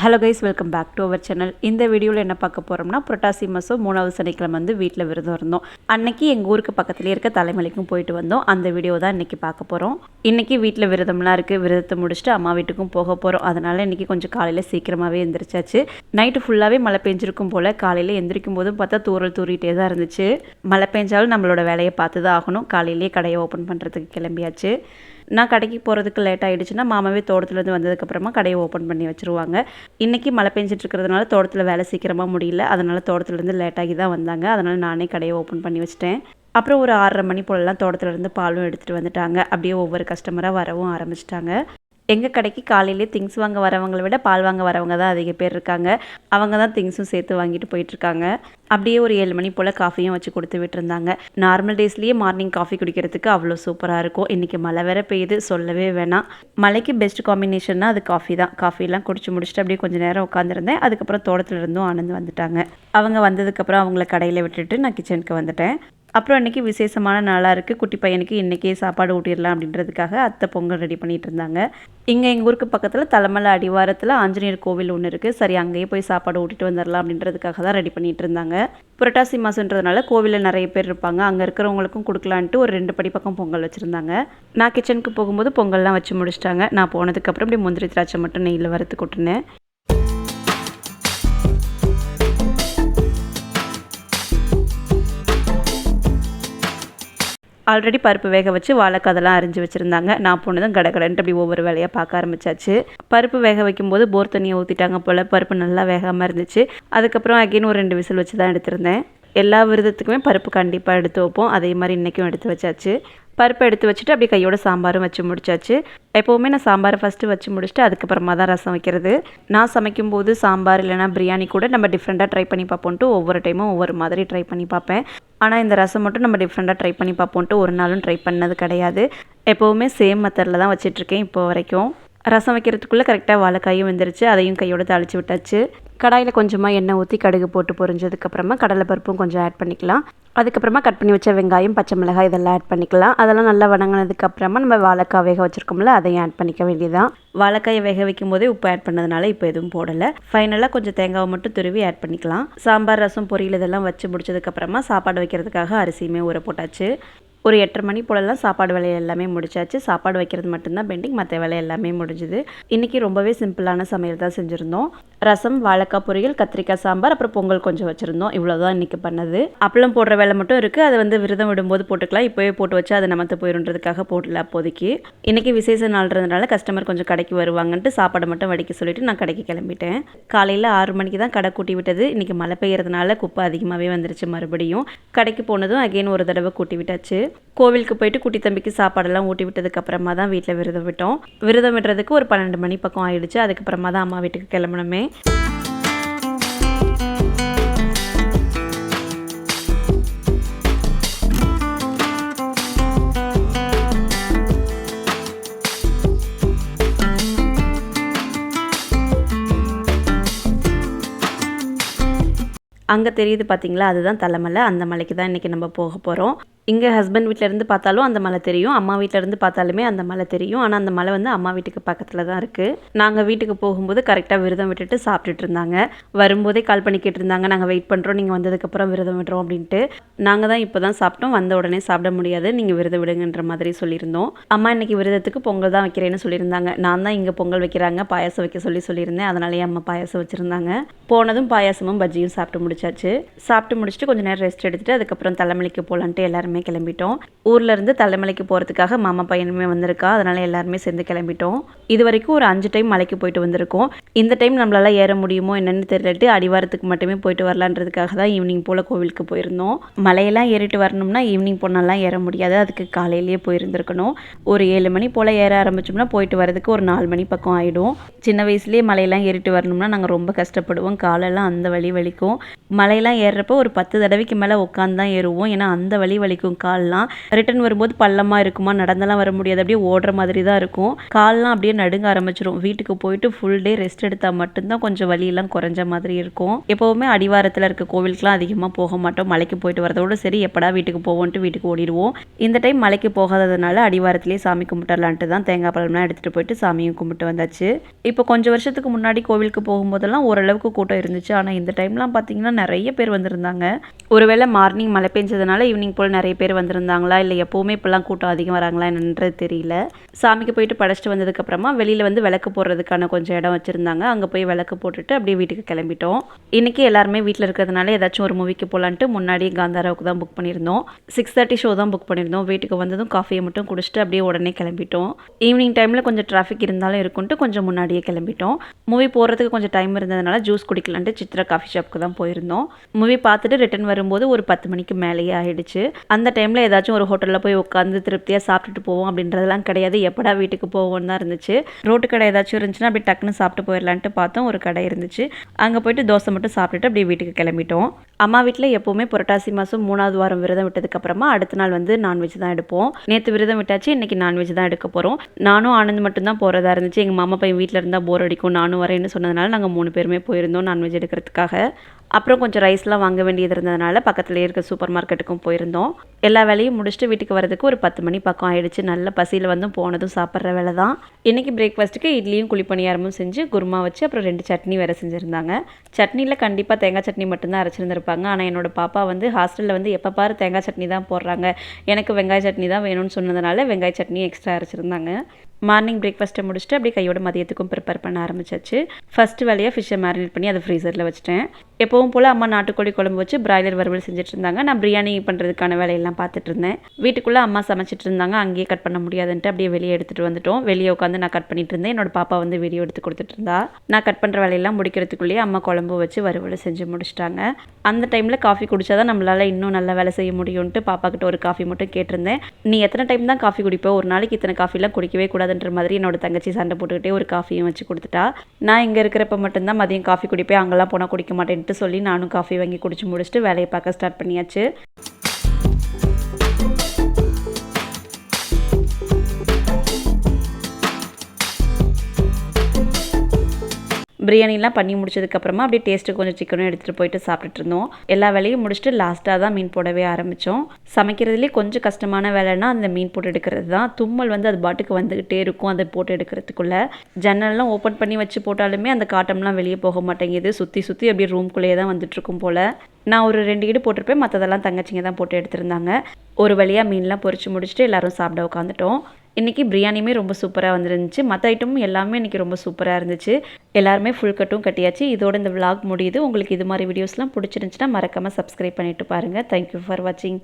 Hello guys welcome back to our channel இந்த வீடியோவில் என்ன பார்க்க போகிறோம்னா புரட்டாசி மாதம் மூணாவது சனிக்கிழமை வந்து வீட்டில் விரதம் இருந்தோம். அன்னைக்கு எங்கள் ஊருக்கு பக்கத்துலேயே இருக்க தலைமலைக்கும் போயிட்டு வந்தோம். அந்த வீடியோ தான் இன்றைக்கி பார்க்க போகிறோம் இன்றைக்கி வீட்டில் விரதம்லாம் இருக்குது விரதத்தை முடிச்சுட்டு அம்மா வீட்டுக்கும் போக போகிறோம் அதனால் இன்றைக்கி கொஞ்சம் காலையில் சீக்கிரமாகவே எந்திரிச்சாச்சு. நைட்டு ஃபுல்லாகவே மழை பெஞ்சிருக்கும் போல் காலையில் எந்திரிக்கும் போதும் பார்த்தா தூரல் தூரிகிட்டே தான் இருந்துச்சு. மழை பெஞ்சாலும் நம்மளோட வேலையை பார்த்து தான் ஆகணும். காலையிலேயே கடையை ஓப்பன் பண்ணுறதுக்கு கிளம்பியாச்சு. நான் கடைக்கு போகிறதுக்கு லேட் ஆகிடுச்சுன்னா மாமாவே தோட்டத்துலேருந்து வந்ததுக்கப்புறமா கடையை ஓப்பன் பண்ணி வச்சுருவாங்க. இன்றைக்கி மழை பெஞ்சிட்டு இருக்கிறதுனால தோட்டத்தில் வேலை சீக்கிரமாக முடியல. அதனால் தோட்டத்துலேருந்து லேட்டாகி தான் வந்தாங்க. அதனால் நானே கடையை ஓப்பன் பண்ணி வச்சிட்டேன். அப்புறம் ஒரு ஆறரை மணி போலலாம் தோட்டத்துலேருந்து பாலும் எடுத்துகிட்டு வந்துட்டாங்க. அப்படியே ஒவ்வொரு கஸ்டமராக வரவும் ஆரம்பிச்சிட்டாங்க. எங்கள் கடைக்கு காலையிலே திங்ஸ் வாங்க வரவங்களை விட பால் வாங்க வரவங்க தான் அதிக பேர் இருக்காங்க. அவங்க தான் திங்ஸும் சேர்த்து வாங்கிட்டு போயிட்டுருக்காங்க அப்படியே ஒரு ஏழு மணி போல் காஃபியும் வச்சு கொடுத்து விட்டுருந்தாங்க. நார்மல் டேஸ்லேயே மார்னிங் காஃபி குடிக்கிறதுக்கு அவ்வளோ சூப்பராக இருக்கும். இன்றைக்கி மழை வேற பெய்யுது. சொல்லவே வேணாம். மழைக்கு பெஸ்ட் காம்பினேஷன்னா அது காஃபி தான். காஃபிலாம் குடிச்சு முடிச்சுட்டு அப்படியே கொஞ்சம் நேரம் உட்காந்துருந்தேன் அதுக்கப்புறம் தோட்டத்தில் இருந்தும் ஆனந்து வந்துட்டாங்க. அவங்க வந்ததுக்கப்புறம் அவங்கள கடையில் விட்டுட்டு நான் கிச்சனுக்கு வந்துட்டேன். அப்புறம் இன்றைக்கி விசேஷமான நாளாக இருக்குது குட்டி பையனுக்கு இன்றைக்கே சாப்பாடு ஊட்டிடலாம் அப்படின்றதுக்காக அத்தை பொங்கல் ரெடி பண்ணிகிட்டு இருந்தாங்க. இங்கே எங்கள் ஊருக்கு பக்கத்தில் தலைமலை அடிவாரத்தில் ஆஞ்சநேயர் கோவில் ஒன்று இருக்குது சரி அங்கேயே போய் சாப்பாடு ஊட்டிட்டு வந்துடலாம் அப்படின்றதுக்காக தான் ரெடி பண்ணிகிட்டு இருந்தாங்க. புரட்டாசி மாதன்றதுனால கோவிலில் நிறைய பேர் இருப்பாங்க. அங்கே இருக்கிறவங்களுக்கும் கொடுக்கலான்ட்டு ஒரு ரெண்டு படி பக்கம் பொங்கல் வச்சுருந்தாங்க. நான் கிச்சனுக்கு போகும்போது பொங்கல்லாம் வச்சு முடிச்சிட்டாங்க. நான் போனதுக்கப்புறம் இப்படி முந்திரி திராட்சை மட்டும் நெய்யில் வறுத்து கொட்டினேன். ஆல்ரெடி பருப்பு வேக வச்சு வாழைக்காதெல்லாம் அரிஞ்சு வச்சுருந்தாங்க. நான் போனதும் கடகடன்ட்டு அப்படி ஒவ்வொரு வேலையாக பார்க்க ஆரம்பிச்சாச்சு. பருப்பு வேக வைக்கும்போது போர் தண்ணியை ஊற்றிட்டாங்க போல் பருப்பு நல்லா வேகாமல் இருந்துச்சு. அதுக்கப்புறம் அகைன் ஒரு ரெண்டு விசில் வச்சு தான் எடுத்திருந்தேன். எல்லா விரதத்துக்குமே பருப்பு கண்டிப்பாக எடுத்து வைப்போம். அதே மாதிரி இன்றைக்கும் எடுத்து வச்சாச்சு. பருப்பை எடுத்து வச்சுட்டு அப்படியே கையோட சாம்பாரும் வச்சு முடிச்சாச்சு. எப்போவுமே நான் சாம்பாரை ஃபஸ்ட்டு வச்சு முடிச்சுட்டு அதுக்கப்புறமா தான் ரசம் வைக்கிறது. நான் சமைக்கும்போது சாம்பார் இல்லைனா பிரியாணி கூட நம்ம டிஃப்ரெண்ட்டாக ட்ரை பண்ணி பார்ப்போன்ட்டு ஒவ்வொரு டைமும் ஒவ்வொரு மாதிரி ட்ரை பண்ணி பார்ப்பேன். ஆனால் இந்த ரசம் மட்டும் நம்ம டிஃப்ரெண்ட்டாக ட்ரை பண்ணி பார்ப்போன்ட்டு ஒரு நாளும் ட்ரை பண்ணது கிடையாது. எப்போவுமே சேம் மெத்தடில் தான் வச்சிட்ருக்கேன் இப்போ வரைக்கும். ரசம் வைக்கிறதுக்குள்ளே கரெக்டாக வாழைக்காயும் வந்துருச்சு அதையும் கையோட தாளித்து விட்டாச்சு. கடாயில் கொஞ்சமாக எண்ணெய் ஊற்றி கடுகு போட்டு பொரிஞ்சதுக்கப்புறமா கடலைப்பருப்பும் கொஞ்சம் ஆட் பண்ணிக்கலாம். அதுக்கப்புறமா கட் பண்ணி வச்ச வெங்காயம் பச்சை மிளகாய் இதெல்லாம் ஆட் பண்ணிக்கலாம். அதெல்லாம் நல்லா வணங்கினதுக்கப்புறமா நம்ம வாழைக்காய் வேக வச்சுருக்கோம்ல அதையும் ஆட் பண்ணிக்க வேண்டியதான் வாழைக்காயை வேக வைக்கும் போதே உப்பு ஆட் பண்ணதுனால இப்போ எதுவும் போடலை. ஃபைனலாக கொஞ்சம் தேங்காவை மட்டும் துருவி ஆட் பண்ணிக்கலாம். சாம்பார் ரசம் பொரியல் இதெல்லாம் வச்சு முடிச்சதுக்கப்புறமா சாப்பாடு வைக்கிறதுக்காக அரிசியுமே ஊற போட்டாச்சு. ஒரு எட்டரை மணி போலலாம் சாப்பாடு வேலை எல்லாமே முடிச்சாச்சு. சாப்பாடு வைக்கிறது மட்டும்தான் பெண்டிங் மற்ற வேலை எல்லாமே முடிஞ்சுது. இன்றைக்கி ரொம்பவே சிம்பிளான சமையல் தான் செஞ்சுருந்தோம். ரசம் வாழைக்காய் பொரியல் கத்திரிக்காய் சாம்பார் அப்புறம் பொங்கல் கொஞ்சம் வச்சுருந்தோம். இவ்வளோதான் இன்றைக்கி பண்ணது. அப்பளம் போடுற வேலை மட்டும் இருக்குது அதை வந்து விரதம் விடும்போது போட்டுக்கலாம். இப்போவே போட்டு வச்சு அதை நமத்து போயிருன்றதுக்காக போடல அப்போதைக்கு. இன்றைக்கி விசேஷ நாள்ன்றதுனால கஸ்டமர் கொஞ்சம் கடைக்கு வருவாங்கன்ட்டு சாப்பாடு மட்டும் வடிக்க சொல்லிட்டு நான் கடைக்கு கிளம்பிட்டேன். காலையில் ஆறு மணிக்கு தான் கடை கூட்டி விட்டது. இன்றைக்கி மழை பெய்யறதுனால குப்பை அதிகமாகவே வந்துருச்சு மறுபடியும். கடைக்கு போனதும் அகெயின் ஒரு தடவை கூட்டி விட்டாச்சு. கோவிலுக்கு போயிட்டு குட்டி தம்பிக்கு சாப்பாடெல்லாம் ஊட்டி விட்டதுக்கப்புறமா தான் வீட்டில் விரதம் விட்டோம். விரதம் விடுறதுக்கு ஒரு பன்னெண்டு மணி பக்கம் ஆயிடுச்சு. அதுக்கப்புறமா தான் அம்மா வீட்டுக்கு கிளம்பணுமே அங்கே தெரியுது பார்த்தீங்களா அதுதான் தலைமலை. அந்த மலைக்கு தான் இன்றைக்கி நம்ம போக போகிறோம் இங்கே ஹஸ்பண்ட் வீட்டிலேருந்து பார்த்தாலும் அந்த மலை தெரியும். அம்மா வீட்டிலேருந்து பார்த்தாலுமே அந்த மலை தெரியும். ஆனால் அந்த மலை வந்து அம்மா வீட்டுக்கு பக்கத்தில் தான் இருக்குது நாங்கள் வீட்டுக்கு போகும்போது கரெக்டாக விரதம் விட்டுட்டு சாப்பிட்டுட்டு இருந்தாங்க. வரும்போதே கால் பண்ணி கேட்டிருந்தாங்க. நாங்கள் வெயிட் பண்ணுறோம் நீங்கள் வந்ததுக்கப்புறம் விரதம் விடுறோம் அப்படின்ட்டு. நாங்கள் தான் இப்போ தான் சாப்பிட்டோம். வந்த உடனே சாப்பிட முடியாது. நீங்கள் விரதம் விடுங்கன்ற மாதிரி சொல்லியிருந்தோம். அம்மா இன்னைக்கு விரதத்துக்கு பொங்கல் தான் வைக்கிறேன்னு சொல்லியிருந்தாங்க. நான் தான் இங்கே பொங்கல் வைக்கிறாங்க. பாயாசம் வைக்க சொல்லி சொல்லியிருந்தேன். அதனாலேயே அம்மா பாயாசம் வச்சுருந்தாங்க. போனதும் பாயாசமும் பஜ்ஜியும் சாப்பிட்டு முடிச்சாச்சு. சாப்பிட்டு முடிச்சுட்டு கொஞ்சம் நேரம் ரெஸ்ட் எடுத்துகிட்டு அதுக்கப்புறம் தலைமலைக்கு போகலான்ட்டு எல்லாருமே கிளம்பிட்டோம். ஊர்ல இருந்து தலைமலைக்கு போகிறதுக்காக மாமா பையனுமே வந்திருக்கா அதனால எல்லாருமே சேர்ந்து கிளம்பிட்டோம். இது வரைக்கும் ஒரு அஞ்சு டைம் மலைக்கு போயிட்டு வந்திருக்கோம். இந்த டைம் நம்மளால ஏற முடியுமோ என்னன்னு தெரியலட்டு அடிவாரத்துக்கு மட்டுமே போயிட்டு வரலான்றதுக்காக தான் ஈவினிங் போல் கோவிலுக்கு போயிருந்தோம். மலையெல்லாம் ஏறிட்டு வரணும்னா ஈவினிங் போனாலாம் ஏற முடியாது அதுக்கு காலையிலேயே போயிருந்துருக்கணும். ஒரு ஏழு மணி போல் ஏற ஆரம்பிச்சோம்னா போயிட்டு வரதுக்கு ஒரு நாலு மணி பக்கம் ஆகிடும் சின்ன வயசுலேயே மலையெல்லாம் ஏறிட்டு வரணும்னா நாங்கள் ரொம்ப கஷ்டப்படுவோம் காலெல்லாம் அந்த வழி வலிக்கும். மலையெல்லாம் ஏறுறப்போ ஒரு பத்து தடவைக்கு மேலே உட்காந்து தான் ஏறுவோம் ஏன்னா அந்த வழி வலிக்கும் இருக்கும் கால்லாம். ரிட்டர்ன் வரும்போது பள்ளமாக இருக்குமா நடந்தெல்லாம் வர முடியாது. அப்படியே ஓடுற மாதிரி தான் இருக்கும். கால்லாம் அப்படியே நடுங்க ஆரம்பிச்சிரும். வீட்டுக்கு போயிட்டு ஃபுல் டே ரெஸ்ட் எடுத்தால் மட்டும்தான் கொஞ்சம் வலியெல்லாம் குறைஞ்ச மாதிரி இருக்கும். எப்போவுமே அடிவாரத்தில் இருக்க கோவிலுக்குலாம் அதிகமாக போக மாட்டோம். மலைக்கு போயிட்டு வரதோட சரி எப்படா வீட்டுக்கு போவோன்ட்டு வீட்டுக்கு ஓடிடுவோம். இந்த டைம் மலைக்கு போகாததுனால அடிவாரத்திலேயே சாமி கும்பிட்டுலான்ட்டு தான் தேங்காய் பழம்லாம் எடுத்துகிட்டு போயிட்டு சாமியும் கும்பிட்டு வந்தாச்சு. இப்போ கொஞ்சம் வருஷத்துக்கு முன்னாடி கோவிலுக்கு போகும்போதெல்லாம் ஓரளவுக்கு கூட்டம் இருந்துச்சு. ஆனால் இந்த டைம்லாம் பார்த்தீங்கன்னா நிறைய பேர் வந்திருந்தாங்க. ஒருவேளை மார்னிங் மழை பெஞ்சதுனால ஈவினிங் போல் நிறைய பேர் வந்திருந்தாங்களா? இல்லை எப்போவுமே இப்போல்லாம் கூட்டம் அதிகம் வராங்களா என்னன்றது தெரியல. சாமிக்கு போயிட்டு படைச்சிட்டு வந்ததுக்கப்புறமா வெளியில் வந்து விளக்கு போடுறதுக்கான கொஞ்சம் இடம் வச்சுருந்தாங்க. அங்கே போய் விளக்கு போட்டுட்டு அப்படியே வீட்டுக்கு கிளம்பிட்டோம். இன்றைக்கி எல்லாருமே வீட்டில் இருக்கிறதுனால ஏதாச்சும் ஒரு மூவிக்கு போகலான்ட்டு முன்னாடி காந்தாராவுக்கு தான் புக் பண்ணியிருந்தோம். சிக்ஸ் தேர்ட்டி ஷோ தான் புக் பண்ணியிருந்தோம். வீட்டுக்கு வந்ததும் காஃபியை மட்டும் குடிச்சிட்டு அப்படியே உடனே கிளம்பிட்டோம். ஈவினிங் டைமில் கொஞ்சம் டிராஃபிக் இருந்தாலும் இருக்குன்ட்டு கொஞ்சம் முன்னாடியே கிளம்பிட்டோம். மூவி போகிறதுக்கு கொஞ்சம் டைம் இருந்ததுனால ஜூஸ் குடிக்கலான்ட்டு சித்ரா காஃபி ஷாப்புக்கு தான் போயிருந்தோம். மூவி பார்த்துட்டு ரிட்டர்ன் வரும்போது ஒரு பத்து மணிக்கு மேலேயே ஆகிடுச்சு அந்த டைமில் ஏதாச்சும் ஒரு ஹோட்டலில் போய் உட்காந்து திருப்தியாக சாப்பிட்டுட்டு போவோம் அப்படின்றதெல்லாம் கிடையாது. எப்படா வீட்டுக்கு போவோம்னு தான் இருந்துச்சு. ரோட்டு கடை ஏதாச்சும் இருந்துச்சுன்னா அப்படி டக்குன்னு சாப்பிட்டு போயிடலான்ட்டு பார்த்தோம். ஒரு கடை இருந்துச்சு. அங்கே போயிட்டு தோசை மட்டும் சாப்பிட்டுட்டு அப்படியே வீட்டுக்கு கிளம்பிட்டோம். அம்மா வீட்டில் எப்போவுமே புரட்டாசி மாதம் மூணாவது வாரம் விரதம் விட்டதுக்கப்புறமா அடுத்த நாள் வந்து நான்வெஜ் தான் எடுப்போம். நேற்று விரதம் விட்டாச்சு இன்றைக்கி நான்வெஜ் தான் எடுக்க போகிறோம் நானும் ஆனந்த் மட்டும்தான் போகிறதா இருந்துச்சு. எங்கள் மாமா பையன் வீட்டில் இருந்தால் போர் அடிக்கும். நானும் வரேன்னு சொன்னதுனால நாங்கள் மூணு பேருமே போயிருந்தோம் நான்வெஜ் எடுக்கிறதுக்காக. அப்புறம் கொஞ்சம் ரைஸ்லாம் வாங்க வேண்டியது இருந்ததுனால பக்கத்துலேயே இருக்க சூப்பர் மார்க்கெட்டுக்கும் போயிருந்தோம். எல்லா வேலையும் முடிச்சுட்டு வீட்டுக்கு வரதுக்கு ஒரு பத்து மணி பக்கம் ஆயிடுச்சு. நல்ல பசியில் வந்து போனதும் சாப்பிட்ற வேலை தான். இன்றைக்கி பிரேக்ஃபாஸ்ட்டுக்கு இட்லியும் குழிப்பணியாரமும் செஞ்சு குருமா வச்சு அப்புறம் ரெண்டு சட்னி வேறு செஞ்சுருந்தாங்க. சட்னியில் கண்டிப்பாக தேங்காய் சட்னி மட்டும்தான் அரைச்சிருந்துருப்பாங்க. ஆனால் என்னோடய பாப்பா வந்து ஹாஸ்டலில் வந்து எப்போ பாரு தேங்காய் சட்னி தான் போடுறாங்க. எனக்கு வெங்காய சட்னி தான் வேணும்னு சொன்னதுனால வெங்காய சட்னி எக்ஸ்ட்ரா அரைச்சிருந்தாங்க. மார்னிங் பிரேக்ஃபாஸ்ட்டை முடிச்சுட்டு அப்படியே கையோட மதியத்துக்கும் ப்ரிப்பேர் பண்ண ஆரம்பிச்சாச்சு. ஃபஸ்ட்டு வேலையாக ஃபிஷ்ஷை மேரினேட் பண்ணி அதை ஃப்ரீசரில் வச்சுட்டேன். எப்பவும் போல் அம்மா நாட்டுக்கோழி குழம்பு வச்சு பிராய்லர் வறுவல் செஞ்சுட்டு இருந்தாங்க. நான் பிரியாணி பண்ணுறதுக்கான வேலையெல்லாம் பார்த்துட்டு இருந்தேன். வீட்டுக்குள்ளே அம்மா சமைச்சிட்டு இருந்தாங்க. அங்கேயே கட் பண்ண முடியாதுன்ட்டு அப்படியே வெளியே எடுத்துகிட்டு வந்துட்டோம். வெளியே உட்காந்து நான் கட் பண்ணிட்டு இருந்தேன். என்னோட பாப்பா வந்து வீடியோ எடுத்து கொடுத்துட்டு இருந்தா. நான் கட் பண்ணுற வேலையெல்லாம் முடிக்கிறதுக்குள்ளேயே அம்மா குழம்பு வச்சு வறுவல் செஞ்சு முடிச்சிட்டாங்க. அந்த டைமில் காஃபி குடித்தாதான் நம்மளால் இன்னும் நல்லா வேலை செய்ய முடியும்ன்ட்டு பாப்பா கிட்ட ஒரு காஃபி மட்டும் கேட்டிருந்தேன். நீ எத்தனை டைம் தான் காஃபி குடிப்போ? ஒரு நாளைக்கு இத்தனை காஃபிலாம் குடிக்கவே கூடாது கூடாதுன்ற மாதிரி என்னோட தங்கச்சி சண்டை போட்டுக்கிட்டே ஒரு காஃபியும் வச்சு கொடுத்துட்டா. நான் இங்கே இருக்கிறப்ப மட்டும்தான் மதியம் காஃபி குடிப்பேன் அங்கெல்லாம் போனால் குடிக்க மாட்டேன்ட்டு சொல்லி நானும் காஃபி வாங்கி குடிச்சு முடிச்சுட்டு வேலையை பார்க்க ஸ்டார்ட் பண்ணியாச்சு. பிரியாணிலாம் பண்ணி முடிச்சதுக்கப்புறமா அப்படியே டேஸ்ட்டு கொஞ்சம் சிக்கனும் எடுத்துகிட்டு போயிட்டு சாப்பிட்டுட்டு இருந்தோம். எல்லா வேலையும் முடிச்சுட்டு லாஸ்ட்டாக தான் மீன் போடவே ஆரம்பித்தோம் சமைக்கிறதுலேயே கொஞ்சம் கஷ்டமான வேலைன்னா அந்த மீன் போட்டு எடுக்கிறது தான். தும்மல் வந்து அது பாட்டுக்கு வந்துக்கிட்டே இருக்கும் அதை போட்டு எடுக்கிறதுக்குள்ளே. ஜன்னல்லாம் ஓப்பன் பண்ணி வச்சு போட்டாலுமே அந்த காட்டம்லாம் வெளியே போக மாட்டேங்குது. சுற்றி சுற்றி அப்படியே ரூம்குள்ளேயே தான் வந்துட்டுருக்கும் போல். நான் ஒரு ரெண்டு ஈடு போட்டிருப்பேன் மற்றதெல்லாம் தங்கச்சிங்க தான் போட்டு எடுத்திருந்தாங்க. ஒரு வழியாக மீன்லாம் பொறிச்சு முடிச்சுட்டு எல்லோரும் சாப்பிட உட்காந்துட்டோம். இன்றைக்கி பிரியாணியுமே ரொம்ப சூப்பராக வந்துருந்துச்சு. மற்ற ஐட்டமும் எல்லாமே இன்றைக்கி ரொம்ப சூப்பராக இருந்துச்சு. எல்லாருமே ஃபுல் கட்டும் கட்டியாச்சு. இதோட இந்த vlog முடியுது. உங்களுக்கு இது மாதிரி வீடியோஸ்லாம் பிடிச்சிருந்துச்சுன்னா மறக்காமல் சப்ஸ்கிரைப் பண்ணிட்டு பாருங்கள் தேங்க்யூ ஃபார் வாட்சிங்